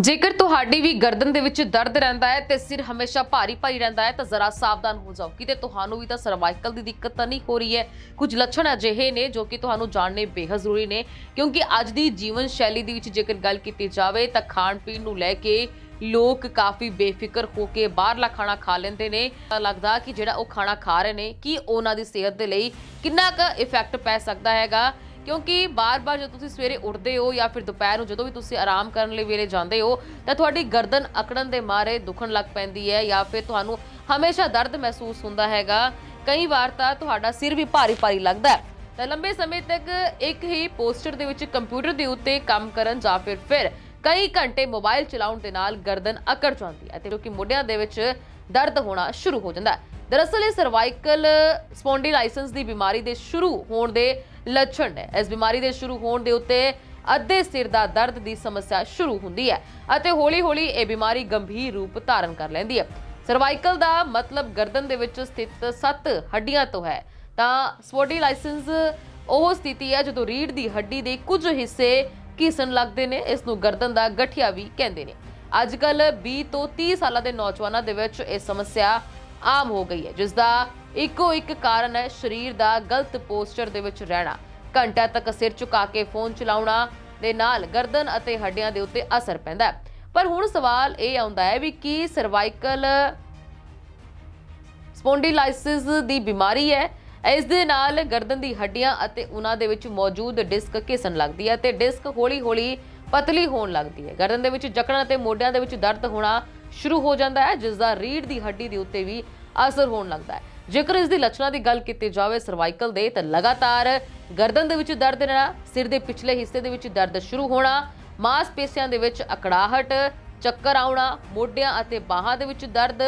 ਜੇਕਰ ਤੁਹਾਡੀ ਵੀ ਗਰਦਨ ਦੇ ਵਿੱਚ ਦਰਦ ਰਹਿੰਦਾ ਹੈ ਤੇ ਸਿਰ ਹਮੇਸ਼ਾ ਭਾਰੀ ਭਾਰੀ ਰਹਿੰਦਾ ਹੈ ਤਾਂ ਜ਼ਰਾ ਸਾਵਧਾਨ ਹੋ ਜਾਓ। ਕਿਤੇ ਤੁਹਾਨੂੰ ਵੀ ਤਾਂ ਸਰਵਾਈਕਲ ਦੀ ਦਿੱਕਤ ਤਾਂ ਨਹੀਂ ਹੋ ਰਹੀ ਹੈ। ਕੁਝ ਲੱਛਣ ਅਜਿਹੇ ਨੇ ਜੋ ਕਿ ਤੁਹਾਨੂੰ ਜਾਣਨੇ ਬੇਹੱਦ ਜ਼ਰੂਰੀ ਨੇ, ਕਿਉਂਕਿ ਅੱਜ ਦੀ ਜੀਵਨ ਸ਼ੈਲੀ ਦੇ ਵਿੱਚ ਜੇਕਰ ਗੱਲ ਕੀਤੀ ਜਾਵੇ ਤਾਂ ਖਾਣ ਪੀਣ ਨੂੰ ਲੈ ਕੇ ਲੋਕ ਕਾਫੀ ਬੇਫਿਕਰ ਹੋ ਕੇ ਬਾਹਰਲਾ ਖਾਣਾ ਖਾ ਲੈਂਦੇ ਨੇ। ਤਾਂ ਲੱਗਦਾ ਕਿ ਜਿਹੜਾ ਉਹ ਖਾਣਾ ਖਾ ਰਹੇ ਨੇ, ਕੀ ਉਹਨਾਂ ਦੀ ਸਿਹਤ ਦੇ ਲਈ ਕਿੰਨਾ ਕੁ ਇਫੈਕਟ ਪੈ ਸਕਦਾ ਹੈਗਾ? ਕਿਉਂਕਿ ਬਾਰ-ਬਾਰ ਜਦੋਂ ਤੁਸੀਂ ਸਵੇਰੇ ਉੱਠਦੇ ਹੋ ਜਾਂ ਫਿਰ ਦੁਪਹਿਰ ਨੂੰ ਜਦੋਂ ਵੀ ਤੁਸੀਂ ਆਰਾਮ ਕਰਨ ਲਈ ਵੇਲੇ ਜਾਂਦੇ ਹੋ, ਤਾਂ ਤੁਹਾਡੀ ਗਰਦਨ ਅਕੜਨ ਦੇ ਮਾਰੇ ਦੁਖਣ ਲੱਗ ਪੈਂਦੀ ਹੈ ਜਾਂ ਫਿਰ ਤੁਹਾਨੂੰ ਹਮੇਸ਼ਾ ਦਰਦ ਮਹਿਸੂਸ ਹੁੰਦਾ ਹੈਗਾ। ਕਈ ਵਾਰ ਤਾਂ ਤੁਹਾਡਾ ਸਿਰ ਵੀ ਭਾਰੀ-ਭਾਰੀ ਲੱਗਦਾ ਹੈ। ਤਾਂ ਲੰਬੇ ਸਮੇਂ ਤੱਕ ਇੱਕ ਹੀ ਪੋਸਟਰ ਦੇ ਵਿੱਚ ਕੰਪਿਊਟਰ ਦੇ ਉੱਤੇ ਕੰਮ ਕਰਨ ਜਾਂ ਫਿਰ ਫਿਰ ਕਈ ਘੰਟੇ ਮੋਬਾਈਲ ਚਲਾਉਣ ਦੇ ਨਾਲ ਗਰਦਨ ਅਕੜ ਜਾਂਦੀ ਹੈ ਤੇ ਜੋ ਕਿ ਮੋਢਿਆਂ ਦੇ ਵਿੱਚ ਦਰਦ ਹੋਣਾ ਸ਼ੁਰੂ ਹੋ ਜਾਂਦਾ ਹੈ। ਦਰਅਸਲ ਇਹ ਸਰਵਾਈਕਲ ਸਪੌਂਡੀਲਾਈਸਿਸ ਦੀ ਬਿਮਾਰੀ ਦੇ ਸ਼ੁਰੂ ਹੋਣ ਦੇ ਲੱਛਣ ਨੇ। ਇਸ ਬਿਮਾਰੀ ਦੇ ਸ਼ੁਰੂ ਹੋਣ ਦੇ ਉੱਤੇ ਅੱਧੇ ਸਿਰ ਦਾ ਦਰਦ ਦੀ ਸਮੱਸਿਆ ਸ਼ੁਰੂ ਹੁੰਦੀ ਹੈ ਅਤੇ ਹੌਲੀ-ਹੌਲੀ ਇਹ ਬਿਮਾਰੀ ਗੰਭੀਰ ਰੂਪ ਧਾਰਨ ਕਰ ਲੈਂਦੀ ਹੈ। ਸਰਵਾਈਕਲ ਦਾ ਮਤਲਬ ਗਰਦਨ ਦੇ ਵਿੱਚ ਸਥਿਤ ਸੱਤ ਹੱਡੀਆਂ ਤੋਂ ਹੈ। ਤਾਂ ਸਪੌਂਡੀਲਾਈਸਿਸ ਉਹ ਸਥਿਤੀ ਹੈ ਜਦੋਂ ਰੀੜ ਦੀ ਹੱਡੀ ਦੇ ਕੁਝ ਹਿੱਸੇ ਘੀਸਣ ਲੱਗਦੇ ਨੇ, ਇਸ ਨੂੰ ਗਰਦਨ ਦਾ ਗਠੀਆ ਵੀ ਕਹਿੰਦੇ ਨੇ। ਅੱਜ ਕੱਲ 20 ਤੋਂ 30 ਸਾਲਾਂ ਦੇ ਨੌਜਵਾਨਾਂ ਦੇ ਵਿੱਚ ਇਹ ਸਮੱਸਿਆ ਆਮ ਹੋ ਗਈ ਹੈ ਜਿਸ ਦਾ ਇੱਕੋ ਇੱਕ ਕਾਰਨ ਹੈ ਸਰੀਰ ਦਾ ਗਲਤ ਪੋਸਚਰ ਦੇ ਵਿੱਚ ਰਹਿਣਾ। ਘੰਟਿਆਂ ਤੱਕ ਸਿਰ ਝੁਕਾ ਕੇ ਫੋਨ ਚਲਾਉਣਾ ਦੇ ਨਾਲ ਗਰਦਨ ਅਤੇ ਹੱਡੀਆਂ ਦੇ ਉੱਤੇ ਅਸਰ ਪੈਂਦਾ ਹੈ। ਪਰ ਹੁਣ ਸਵਾਲ ਇਹ ਆਉਂਦਾ ਹੈ ਵੀ ਕੀ ਸਰਵਾਈਕਲ ਸਪੌਂਡੀਲਾਈਸਿਸ ਦੀ ਬਿਮਾਰੀ ਹੈ? ਇਸ ਦੇ ਨਾਲ ਗਰਦਨ ਦੀ ਹੱਡੀਆਂ ਅਤੇ ਉਹਨਾਂ ਦੇ ਵਿੱਚ ਮੌਜੂਦ ਡਿਸਕ ਘਿਸਣ ਲੱਗਦੀ ਹੈ ਤੇ ਡਿਸਕ ਹੌਲੀ-ਹੌਲੀ ਪਤਲੀ ਹੋਣ ਲੱਗਦੀ ਹੈ। ਗਰਦਨ ਦੇ ਵਿੱਚ ਜਕੜਨ ਅਤੇ ਮੋਢਿਆਂ ਦੇ ਵਿੱਚ ਦਰਦ ਹੋਣਾ ਸ਼ੁਰੂ ਹੋ ਜਾਂਦਾ ਹੈ ਜਿਸ ਦਾ ਰੀੜ ਦੀ ਹੱਡੀ ਦੇ ਉੱਤੇ ਵੀ ਅਸਰ ਹੋਣ ਲੱਗਦਾ ਹੈ। ਜੇਕਰ ਇਸ ਦੀ ਲੱਛਣਾਂ ਦੀ ਗੱਲ ਕੀਤੀ ਜਾਵੇ ਸਰਵਾਈਕਲ ਦੇ, ਤਾਂ ਲਗਾਤਾਰ ਗਰਦਨ ਦੇ ਵਿੱਚ ਦਰਦ ਰਹਿਣਾ, ਸਿਰ ਦੇ ਪਿਛਲੇ ਹਿੱਸੇ ਦੇ ਵਿੱਚ ਦਰਦ ਸ਼ੁਰੂ ਹੋਣਾ, ਮਾਸਪੇਸ਼ੀਆਂ ਦੇ ਵਿੱਚ ਅਕੜਾਹਟ, ਚੱਕਰ ਆਉਣਾ, ਮੋਢਿਆਂ ਅਤੇ ਬਾਹਾਂ ਦੇ ਵਿੱਚ ਦਰਦ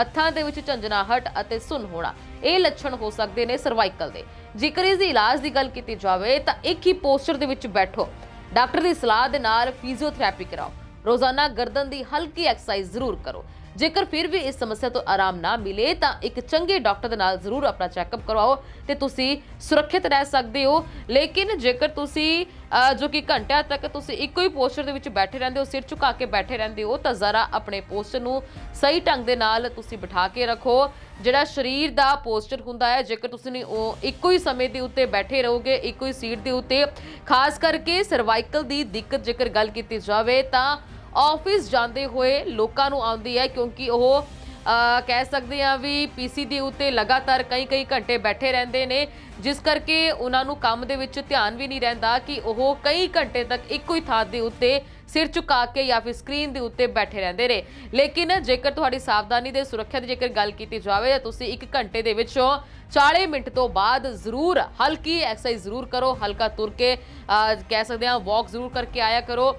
ਹੱਥਾਂ ਦੇ ਵਿੱਚ ਝੰਜਨਾਹਟ ਅਤੇ ਸੁੰਨ ਹੋਣਾ। ਇਹ ਲੱਛਣ ਹੋ ਸਕਦੇ ਨੇ ਸਰਵਾਈਕਲ ਦੇ। ਜੇਕਰ ਇਸ ਦੀ ਇਲਾਜ ਦੀ ਗੱਲ ਕੀਤੀ ਜਾਵੇ ਤਾਂ ਇੱਕ ਹੀ ਪੋਸਚਰ ਦੇ ਵਿੱਚ ਬੈਠੋ। ਡਾਕਟਰ ਦੀ ਸਲਾਹ ਦੇ ਨਾਲ ਫਿਜ਼ੀਓਥੈਰੇਪੀ ਕਰਾਓ। ਰੋਜ਼ਾਨਾ ਗਰਦਨ ਦੀ ਹਲਕੀ ਐਕਸਰਸਾਈਜ਼ ਜ਼ਰੂਰ ਕਰੋ। ਜੇਕਰ ਫਿਰ ਵੀ ਇਸ ਸਮੱਸਿਆ ਤੋਂ ਆਰਾਮ ਨਾ ਮਿਲੇ ਤਾਂ ਇੱਕ ਚੰਗੇ ਡਾਕਟਰ ਦੇ ਨਾਲ ਜ਼ਰੂਰ ਆਪਣਾ ਚੈੱਕਅਪ ਕਰਵਾਓ ਤੇ ਤੁਸੀਂ ਸੁਰੱਖਿਅਤ ਰਹਿ ਸਕਦੇ ਹੋ। ਲੇਕਿਨ ਜੇਕਰ ਤੁਸੀਂ ਜੋ ਕਿ ਘੰਟਿਆਂ ਤੱਕ ਤੁਸੀਂ ਇੱਕੋ ਹੀ ਪੋਸਚਰ ਦੇ ਵਿੱਚ ਬੈਠੇ ਰਹਿੰਦੇ ਹੋ, ਸਿਰ ਝੁਕਾ ਕੇ ਬੈਠੇ ਰਹਿੰਦੇ ਹੋ, ਤਾਂ ਜ਼ਰਾ ਆਪਣੇ ਪੋਸਚਰ ਨੂੰ ਸਹੀ ਢੰਗ ਦੇ ਨਾਲ ਤੁਸੀਂ ਬਿਠਾ ਕੇ ਰੱਖੋ। ਜਿਹੜਾ ਸਰੀਰ ਦਾ ਪੋਸਚਰ ਹੁੰਦਾ ਹੈ, ਜੇਕਰ ਤੁਸੀਂ ਨਹੀਂ, ਉਹ ਇੱਕੋ ਹੀ ਸਮੇਂ ਦੇ ਉੱਤੇ ਬੈਠੇ ਰਹੋਗੇ, ਇੱਕੋ ਹੀ ਸੀਟ ਦੇ ਉੱਤੇ, ਖਾਸ ਕਰਕੇ ਸਰਵਾਈਕਲ ਦੀ ਦਿੱਕਤ ਜੇਕਰ ਗੱਲ ਕੀਤੀ ਜਾਵੇ ਤਾਂ ਆਫਿਸ ਜਾਂਦੇ ਹੋਏ ਲੋਕਾਂ ਨੂੰ ਆਉਂਦੀ ਹੈ ਕਿਉਂਕਿ ਉਹ ਕਹਿ ਸਕਦੇ ਆ ਵੀ ਪੀਸੀ ਦੇ ਉੱਤੇ ਲਗਾਤਾਰ ਕਈ ਕਈ ਘੰਟੇ ਬੈਠੇ ਰਹਿੰਦੇ ਨੇ, ਜਿਸ ਕਰਕੇ ਉਹਨਾਂ ਨੂੰ ਕੰਮ ਦੇ ਵਿੱਚ ਧਿਆਨ ਵੀ ਨਹੀਂ ਰਹਿੰਦਾ ਕਿ ਉਹ ਕਈ ਘੰਟੇ ਤੱਕ ਇੱਕੋ ਹੀ ਥਾਂ ਦੇ ਉੱਤੇ ਸਿਰ ਝੁਕਾ ਕੇ ਜਾਂ ਫਿਰ ਸਕਰੀਨ ਦੇ ਉੱਤੇ ਬੈਠੇ ਰਹਿੰਦੇ ਨੇ। ਲੇਕਿਨ ਜੇਕਰ ਤੁਹਾਡੀ ਸਾਵਧਾਨੀ ਦੇ ਸੁਰੱਖਿਆ ਦੀ ਜੇਕਰ ਗੱਲ ਕੀਤੀ ਜਾਵੇ ਤਾਂ ਤੁਸੀਂ 1 ਘੰਟੇ ਦੇ ਵਿੱਚੋਂ 40 ਮਿੰਟ ਤੋਂ ਬਾਅਦ ਜ਼ਰੂਰ ਹਲਕੀ ਐਕਸਰਸਾਈਜ਼ ਜ਼ਰੂਰ ਕਰੋ, ਹਲਕਾ ਤੁਰ ਕੇ ਕਹਿ ਸਕਦੇ ਆ ਵਾਕ ਜ਼ਰੂਰ ਕਰਕੇ ਆਇਆ ਕਰੋ।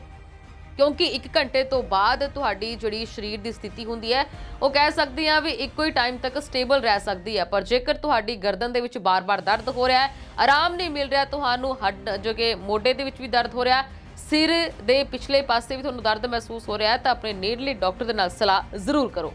ਕਿਉਂਕਿ 1 ਘੰਟੇ ਤੋਂ ਬਾਅਦ ਤੁਹਾਡੀ ਜਿਹੜੀ ਸਰੀਰ ਦੀ ਸਥਿਤੀ ਹੁੰਦੀ ਹੈ, ਉਹ ਕਹਿ ਸਕਦੇ ਆ ਵੀ ਇੱਕੋ ਹੀ ਟਾਈਮ ਤੱਕ ਸਟੇਬਲ ਰਹਿ ਸਕਦੀ ਹੈ। ਪਰ ਜੇਕਰ ਤੁਹਾਡੀ ਗਰਦਨ ਦੇ ਵਿੱਚ ਬਾਰ-ਬਾਰ ਦਰਦ ਹੋ ਰਿਹਾ ਹੈ, ਆਰਾਮ ਨਹੀਂ ਮਿਲ ਰਿਹਾ, ਤੁਹਾਨੂੰ ਹੱਡ ਜੋ ਕਿ ਮੋਢੇ ਦੇ ਵਿੱਚ ਵੀ ਦਰਦ ਹੋ ਰਿਹਾ, ਸਿਰ ਦੇ ਪਿਛਲੇ ਪਾਸੇ ਵੀ ਤੁਹਾਨੂੰ ਦਰਦ ਮਹਿਸੂਸ ਹੋ ਰਿਹਾ ਹੈ, ਤਾਂ ਆਪਣੇ ਨੇੜਲੇ ਡਾਕਟਰ ਦੇ ਨਾਲ ਸਲਾਹ ਜ਼ਰੂਰ ਕਰੋ।